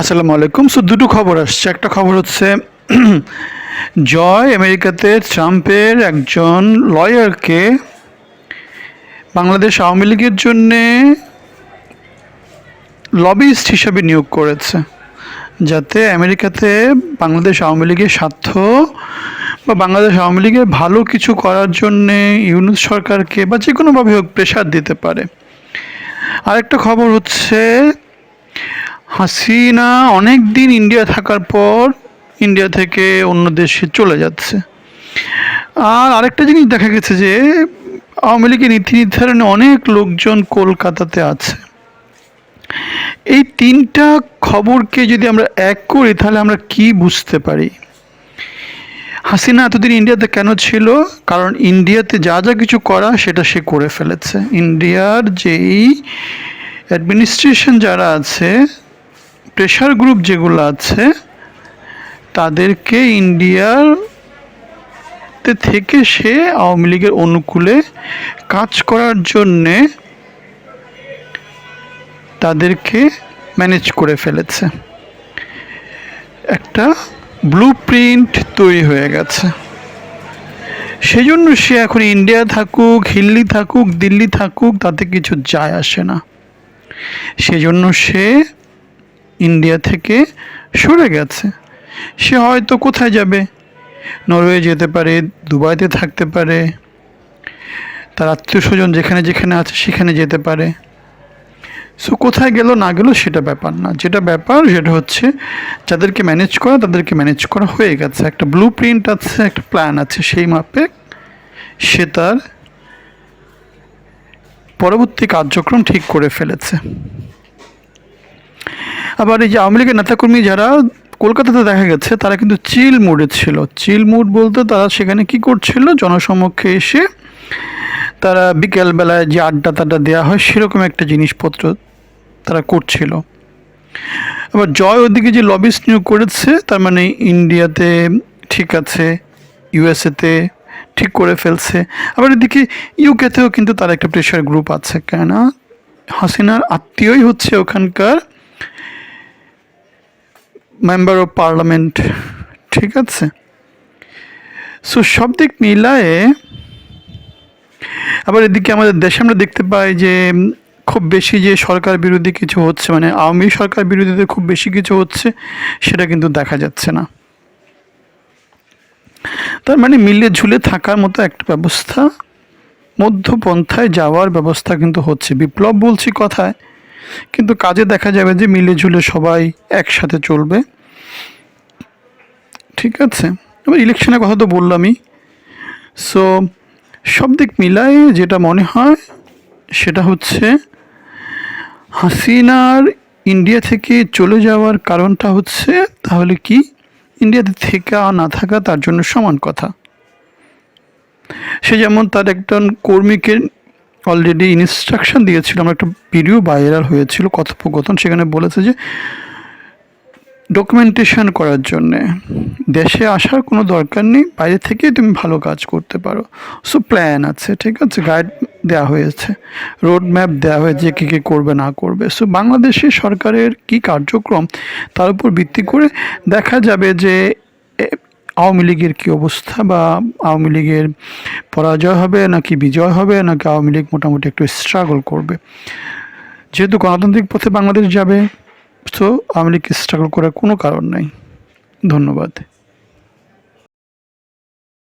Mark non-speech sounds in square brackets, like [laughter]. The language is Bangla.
আসসালামু আলাইকুম। সো দুটো খবর আসছে। একটা খবর হচ্ছে, [clears throat] জয় আমেরিকাতে ট্রাম্পের একজন লয়ারকে বাংলাদেশ আওয়ামী লীগের জন্যে লবিস্ট হিসাবে নিয়োগ করেছে, যাতে আমেরিকাতে বাংলাদেশ আওয়ামী লীগের স্বার্থ বা বাংলাদেশ আওয়ামী লীগের ভালো কিছু করার জন্যে ইউনুস সরকারকে বা যে কোনোভাবে হোক প্রেশার দিতে পারে। আরেকটা খবর হচ্ছে হাসিনা অনেক দিন ইন্ডিয়া থাকার পর ইন্ডিয়া থেকে অন্য দেশে চলে যাচ্ছে। আর আরেকটা জিনিস দেখা গেছে যে, আওয়ামী লীগের নীতি নির্ধারণে অনেক লোকজন কলকাতাতে আছে। এই তিনটা খবরকে যদি আমরা এক করি, তাহলে আমরা কি বুঝতে পারি? হাসিনা এতদিন ইন্ডিয়াতে কেন ছিল? কারণ ইন্ডিয়াতে যা যা কিছু করা, সেটা সে করে ফেলেছে। ইন্ডিয়ার যেই অ্যাডমিনিস্ট্রেশন যারা আছে প্রেশার গ্রুপ যেগুলো আছে, তাদেরকে ইন্ডিয়ার থেকে সে আওয়ামী লীগের অনুকূলে কাজ করার জন্যে তাদেরকে ম্যানেজ করে ফেলেছে। একটা ব্লু প্রিন্ট তৈরি হয়ে গেছে। সেই জন্য সে এখন ইন্ডিয়া থাকুক, হিল্লি থাকুক, দিল্লি থাকুক, তাতে কিছু যায় আসে না। সেজন্য সে ইন্ডিয়া থেকে সরে গেছে। সে হয়তো কোথায় যাবে? নরওয়ে যেতে পারে, দুবাইতে থাকতে পারে। তার আত্মীয় স্বজন যেখানে যেখানে আছে, সেখানে যেতে পারে। সো কোথায় গেল না গেল সেটা ব্যাপার না। যেটা ব্যাপার সেটা হচ্ছে, যাদেরকে ম্যানেজ করা, তাদেরকে ম্যানেজ করা হয়ে গেছে। একটা ব্লু প্রিন্ট আছে, একটা প্ল্যান আছে। সেই মাপে সে তার পরবর্তী কার্যক্রম ঠিক করে ফেলেছে। আবার এই যে আওয়ামী লীগের নেতাকর্মী যারা কলকাতাতে দেখা গেছে, তারা কিন্তু চিল মুডে ছিল। চিল মুড বলতে তারা সেখানে কি করছিল? জনসমক্ষে এসে তারা বিকেলবেলায় যে আড্ডা তাড্ডা দেওয়া হয়, সেরকম একটা জিনিসপত্র তারা করছিল। আবার জয় ওদিকে যে লবিস্ট নিয়োগ করেছে, তার মানে ইন্ডিয়াতে ঠিক আছে, ইউএসএতে ঠিক করে ফেলছে। আবার এদিকে ইউকেতেও কিন্তু তার একটা প্রেশার গ্রুপ আছে। কেননা হাসিনার আত্মীয়ই হচ্ছে ওখানকার মেম্বার অফ পার্লামেন্ট ঠিক আছে? সো সব দিক মিলায়ে, আবার এদিকে আমাদের দেশে আমরা দেখতে পাই যে খুব বেশি যে সরকার বিরোধী কিছু হচ্ছে মানে আওয়ামী সরকার বিরোধীতে খুব বেশি কিছু হচ্ছে, সেটা কিন্তু দেখা যাচ্ছে না। তার মানে মিলে ঝুলে থাকার মতো একটা ব্যবস্থা, মধ্যপন্থায় যাওয়ার ব্যবস্থা কিন্তু হচ্ছে। বিপ্লব বলছি কথায় কিন্তু কাজে দেখা যাবে যে মিলে ঝুলে সবাই একসাথে চলবে। ঠিক আছে? এবার ইলেকশনের কথা তো বললামই। সো সব দিক মিলায়ে যেটা মনে হয় সেটা হচ্ছে হাসিনার ইন্ডিয়া থেকে চলে যাওয়ার কারণটা হচ্ছে তাহলে কি? ইন্ডিয়াতে থেকে না থাকা তার জন্য সমান কথা। সে যেমন তার একজন কর্মীকে অলরেডি ইনস্ট্রাকশন দিয়েছিল, আমার একটা ভিডিও ভাইরাল হয়েছিল, কথোপকথন, সেখানে বলেছে যে ডকুমেন্টেশন করার জন্যে। দেশে আসার কোনো দরকার নেই, বাইরে থেকেই তুমি ভালো কাজ করতে পারো। সো প্ল্যান আছে, ঠিক আছে? গাইড দেওয়া হয়েছে রোড ম্যাপ দেওয়া হয়েছে কী কী করবে, না করবে। সো বাংলাদেশের সরকারের কি কার্যক্রম, তার উপর ভিত্তি করে দেখা যাবে যে আওয়ামী লীগের কী অবস্থা বা আওয়ামী লীগের পরাজয় হবে নাকি বিজয় হবে নাকি আওয়ামী লীগ মোটামুটি একটু স্ট্রাগল করবে? যেহেতু গণতান্ত্রিক পথে বাংলাদেশ যাবে, তো আওয়ামী লীগকে স্ট্রাগল করার কোনো কারণ নাই। ধন্যবাদ।